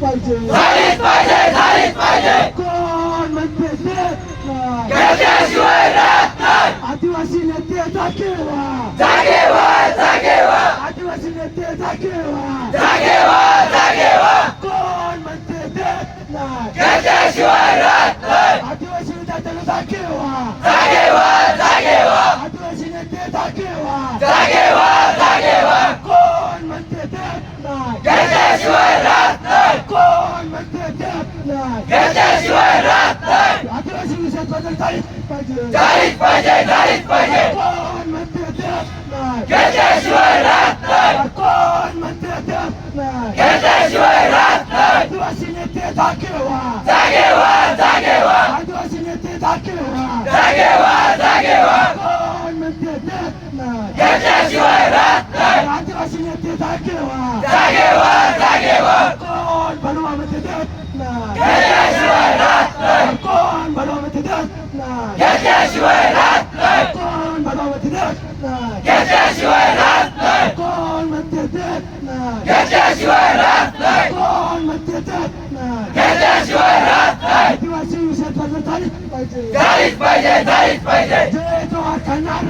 पाहिजे. झालीच पाहिजे झालीच पाहिजे. कोण म्हणते घेतल्याशिवाय राहत नाही. आदिवासी नेते जागे व्हा जागे व्हा जागे व्हा आदिवासी नेते जागे व्हा जागे व्हा जागे व्हा कोण म्हणते देत नाही. घेतल्याशिवाय राहत नाही. आदिवासी नेत्याला जागे व्हा जागे व्हा जागे व्हा आदिवासी नेते जागे व्हा जागे व्हा जागे व्हा कोण म्हणते देत नाही घेतल्याशिवाय राहत नाही कोण म्हणते त्याच्याशिवाय राहत नाही आदिवासी विषयात बदल झालीच पाहिजे झालीच पाहिजे झालीच पाहिजे कोण म्हणते देत नाही घेतल्याशिवाय राहत नाही कोण म्हणते देत नाही घेतल्याशिवाय राहत नाही आदिवासी नेते जागे व्हा जागे व्हा जागे व्हा आदिवासी नेते जागे व्हा जागे व्हा जागे व्हा कोण म्हणते देत नाही घेतल्याशिवाय राहत नाही आदिवासी नेते जागे व्हा जागे व्हा कोण बनवा म्हणते देत नाही घेतल्याशिवाय राहत नाही देत नाही घेतल्याशिवाय राहत नाही. कोण म्हणते देत नाही घेतल्याशिवाय राहत नाही. कोण म्हणते देत नाही घेतल्याशिवाय राहत नाही. कोण म्हणते देत नाही घेतल्याशिवाय राहत नाही. आदिवासी विषयात बदल झालीच पाहिजे. झालीच पाहिजे झालीच पाहिजे. जय जवाहर खाणार